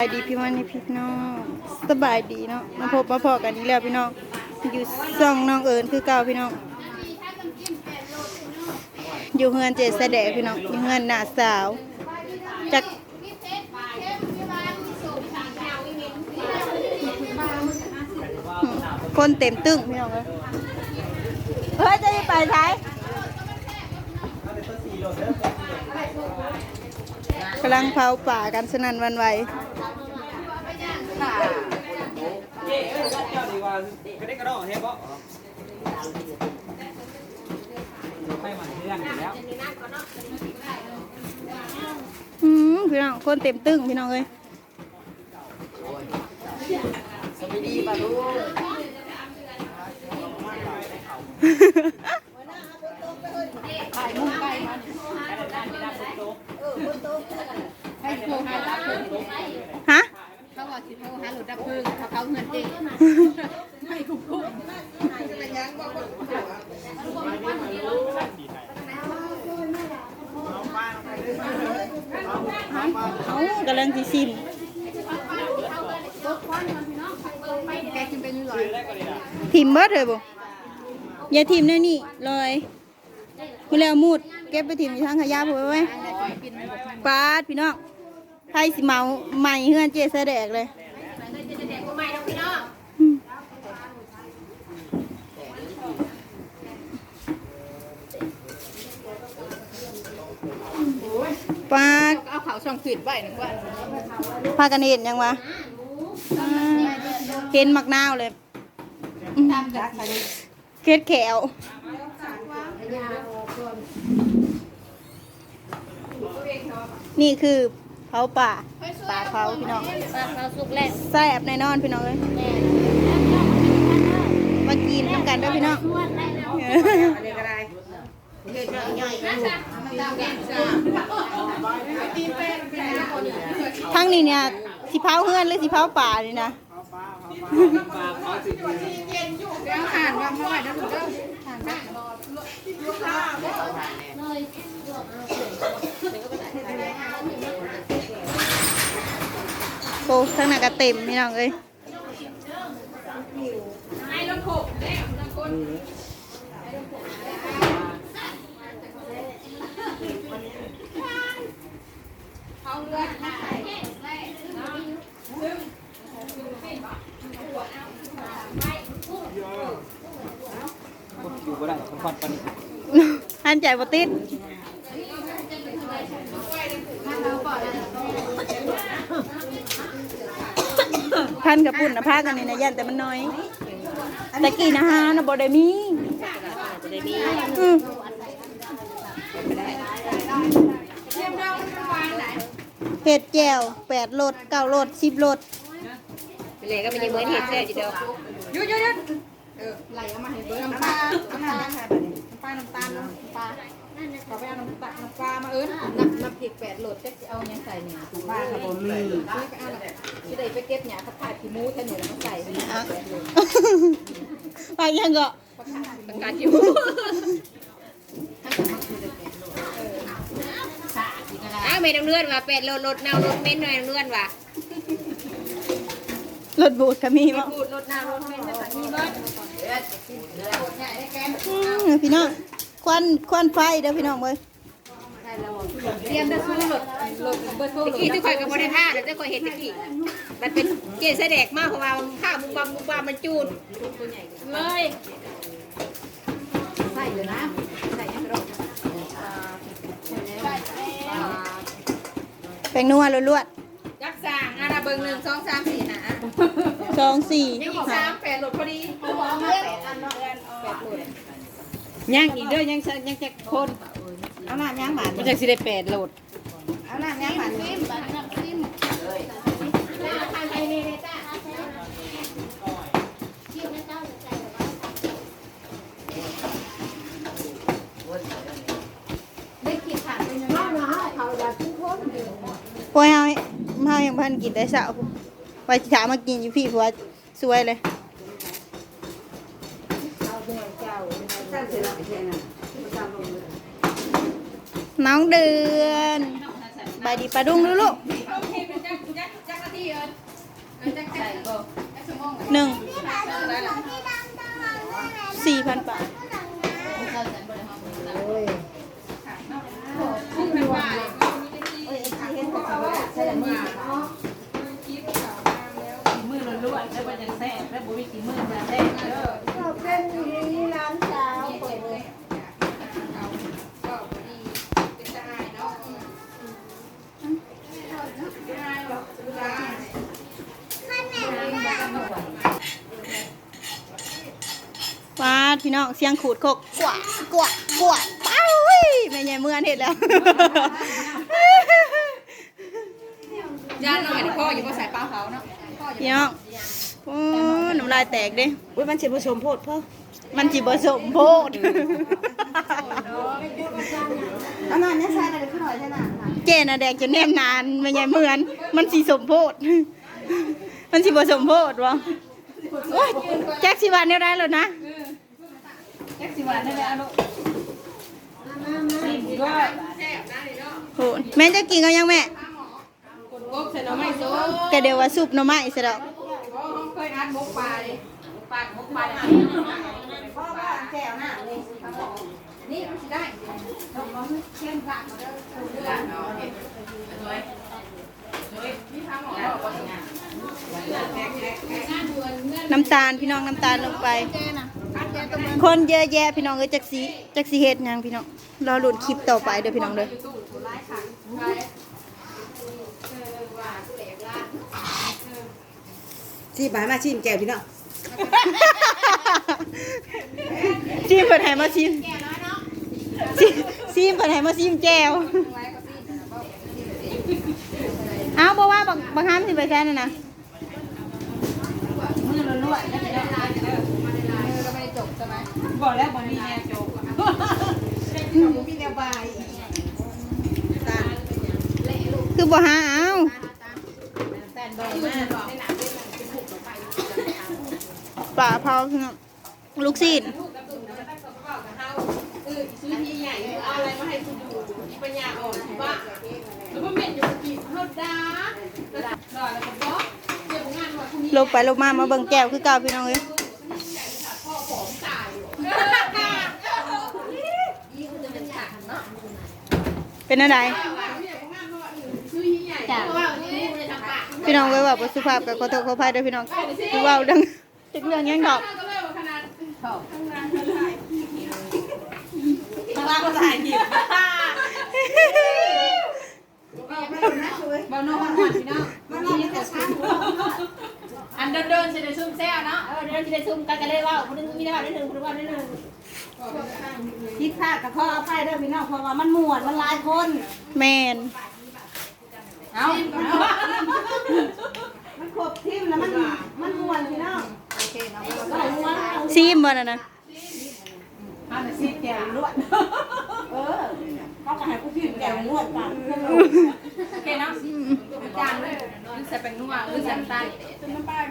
สบายดีพี่วันนี่พี่น้องสบายดีเนาะมาพบมาพอกันอีกแล้วพี่น้องอยู่ซ่องน้องเอิญคือเก่าพี่น้องอยู่เฮือนเจสแดพี่น้องอยู่เฮือนหน้าสาวจักคนเต็มตึ้งพี่น้องเลยเฮ้ยจะได้ไปท้ายกำลังเผาป่ากันสนั่นวันไหว เจ๊เอ้ยรัดเจ้าดีกว่าก็ได้กระดองเฮ็ดบ่ไปหมันเพื่อนอยู่แล้วอืมพี่น้องคนเต็มตึ้งพี่น้องเลยสวัสดีป่ะลูกให้โทรหาดับเพลิงฮะเขาว่า สิโทรหาหลุดดับเพลิงเขาเขาเงินเองให้คุ้มคุ้มเขากำลังสิซิมแกกินไปนี่ลอยทิมเบิดเลยบ่อย่าทิมแน่นี่ลอยมือแล้วมูดเก็บไปทิมอยู่ทางขยะผมไว้ปาดพี่น้อง ไทยสิเมาใหม่เฮือนเจแสดกเลยอืมปาเอาเขาช่องขีดไว้นึกว่าพากันเห็นยังวะเห็นมักนาวเลยตามจากใครเค็ดแขวนี่คือ เผาป่าป่าเผาพี่น้องเราสุกแรกแซ่บแน่นอนพี่น้องเลยมากินน้ำกันเด้วยพี่น้องอะไรก็ได้เด็ดใหญ่ๆนะจ๊ะตามแกงจ้าตีนเป็นเป็นทั้งนี้เนี่ยสิเผาเฮือนหรือสิเผาป่านี่นะปลาเขาสิแล้วห่านว่าเมื่อไหร่นะลูกเด้อห่านได้ โอ้ทั้งนั้นก็เต็มพี่น้องเลยอยู่บ่ได้ควันปานนี้ หันใจบ่ติด พันกับปุ่นนะพากันนี่นะยันแต่มันน้อยตะกี้นะฮะนะบ่ได้มีอืมเห็ดแจ่วแปดรสเก้ารสสิบรสเลยก็เป็นยังเหมือนเห็ดแท้จีเดียวยุดยุดยุดเออไหลเอามาให้เบิร์น้ำปลาน้ำปลาค่ะน้ำปลาน้ำตาลน้ำปลา ขอไปเอาน้ำตาลน้ำปลามาเอิ้นน้ำน้ำพริกแปดโหลดจะเอายังใส่เนี่ยปลาค่ะผมมีไปเอาที่ใดไปเก็บหยาเขาถ่ายขี้มูแค่เนี่ยแล้วก็ใส่แปดโหลดไปยังก็ประกาศอยู่อ้าวไม่ต้องเลื่อนว่ะแปดโหลดโหลดเน่าโหลดเม้นหน่อยเลื่อนว่ะรถบูดก็มีมั้งพูดโหลดเน่าโหลดเม้นไม่ต้องมีเบิร์ดอืมพี่น้อง ควันควันไฟเด้อพี่น้องเว้ยเตรียมจะสู้โหลดโหลดเบอร์โทรตะกี้ทุกคนกับบริท่าแล้วจะคอยเห็นตะกี้มันเป็นเกศแดกมากเพราะว่าข้าวมุงบำมุงบำมันจูดเลยใส่เลยนะใส่ยังกระโดดแป้งนัวล้วนยักษ์สร้างอาณาเบิงหนึ่งสองสามสี่หาๆสองสี่ยังอีกห้าสามแปดโหลดพอดีแปดอันเนาะแปดโหลด ย่างอีกเด้อยังจะยังจะคนเอาหน้าย่างหวานมันจะสิได้แปดโหลดเอาหน้าย่างหวานซิมโอ้ยเฮาเฮายังพันกินได้สาวไปถามมากินอยู่พี่ผัวสวยเลย น้องเดือนบายดีปลาดุ้งดูลูกหนึ่งสี่พันบาทมือล้วนๆแล้วมันยังแซ่บแล้วบ่มีกี่มือมาแซ่บเด้อ ก็ดีเป็นสะอายเนาะ ฟาดพี่ น้องเสียงขูดโคกกวาดกวาดกวาดเป้าเฮ้ยแม่ใหญ่เมื่อนเห็นแล้วยาหน่อยที่พ่ออยู่ก็ใส่ปลาเผาเนาะพี่น้องโอ้น้ำลายแตกเด้อุ้ยมันสิผสมโพดพ่อมันจีผสมโพดอันนั้นเนี่ยใส่อะไรขึ้นหน่อยใช่ไหมเจน่ะแดงจนแนมนานแม่ใหญ่เมื่อน มันสีสมโพดมันสีผสมโพดวะโอ้ยแจ็คสิวันเนี่ยได้แล้วนะแจ็คสิหวานได้แล้วลูกชิมด้วยโหแม่จะกินกันยังแม่กบใส่หน่อไม้โซ่ก็เดี๋ยวว่าซุปหน่อไม้ใส่ดอกเคยอัดบกปลาเลยปลาบกปลาพ่อว่าแจ่วหน้าเลยนี่มันสิได้ต้องมาเข้มกะมาแล้วเดือดเนาะนี่ทางหมอบอกว่าน้ำตาลพี่น้องน้ำตาลลงไป คนเยอะแยะพี่น้องเอ้ยจักสีจักสีเฮ็ดหยังพี่น้องรอลุ้นคลิปต่อไปเด้อพี่น้องเด้อชิมบามาชิมแก้วพี่น้องซีมเปิดให้มาซีมซีซีมเปิดให้มาซีมแก้วเอาบอกว่าบักบักห้ามสิไปแค่นั้นนะมือล้วนๆแล้วพี่น้อง ก็ไม่ได้จบใช่ไหม บอกแล้วบ่มีแนวโจกพี่แนวบายคือบ่หาเอาแฟนบอยมาป่าเผาพี่น้อลูกซีนซื้อที่ใหญ่เอาอะไรมาให้คุณดูปัญญาอ่อนบ้าแล้วมันเหม็นอยู่กี่เท่าดาดาแล้วก็บอกเดี๋ยวงานว่าคุณลงไปลงมามาเบิ่งแก้วคือเก่าพี่น้องเอ้ย เป็นอะไรซื้อที่ใหญ่เพราะว่านี่จะทำปากพี่น้องไว้ว่าบ่สุภาพกับขอโทษขออภัยเด้อพี่น้องคือเว้าดังจักเรื่องหยังดอกก็เลยว่าขนาดข้างล่างก็ถ่ายหยิบเบาโน่หวานพี่น้องมันนี่แต่ช้าอันเดินเดินจะได้ซุ่มแซ่เนาะเออเดินจะได้ซุ่มกันกันเลยว่าคนนึงมีได้ว่าได้หนึ่งคนว่าได้หนึ่ง คิดพลาดกับข้อเอาไปเด้อพี่น้องเพราะว่ามันม่วนมันหลายคนแม่นเอามันครบทีมแล้วมันมันม่วนพี่น้องโอเคเนาะซีมบ่น่ะนะอันนี้แก้วล้วนเออเขาก็ให้ผู้พิมพ์แก้วล้วนกันโอเคเนาะจางเลยใส่แป้งนัวหรือใส่น้ำตาล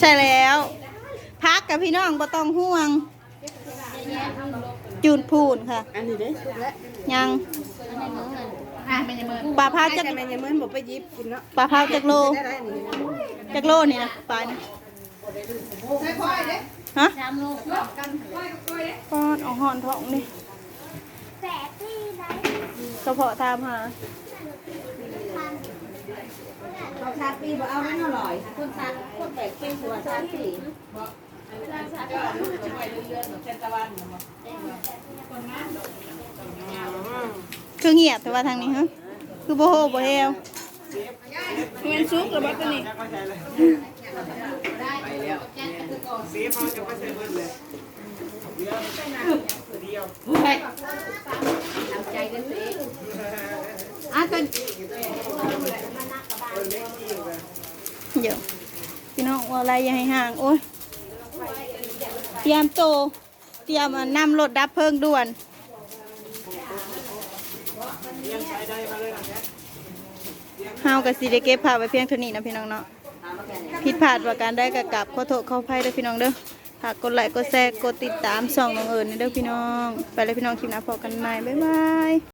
ใช่แล้ว พักกับพี่น้องบ่ต้องห่วง จูนพูนค่ะ อันนี้เด้ยังอะเป็นยังไงปลาพาวจักแม่ยังเหมือนบ่ไปยิบกินเนาะปลาพาวจักโลได้ได้นี่จักโลนี่นะปลานะใส่ค่อยเด้ฮะสามโลกันค่อยค่อยเด้ปอนเอาหอนท้องนี่กระเพาะตามหาเขา ชาปีบ่เอาไม่อร่อยคนชาคนแปลกเป็นหัวชาปีคือเงียบแต่ว่าทางนี้ฮะคือบ่โหบ่เฮวเงินซุกหรือว่าตัวนี้ไปแล้วซีฟเขาจะไม่ใส่เบิ้ลเลยเดียวเดียวทำใจกันสิ อะก็เดี๋ยวพี่น้องว่าอะไรอย่าให้ห่าง โอ้ยเตรียมโต เตรียมนำรถดับเพลิงด่วนห้าเลยนะแกเฮากับสิได้เก็บภาไว้เพียงเท่านี้นะพี่น้องเนาะผิดพลาดว่าการได้กับกลับขอโทษขออภัยเด้พี่น้องเด้อฝากกดไลค์กดแชร์กดติดตามส่องน้องเอิญนเด้อพี่น้อง ไปเลยพี่น้องคลิปหน้าพอกันใหม่บ๊ายบาย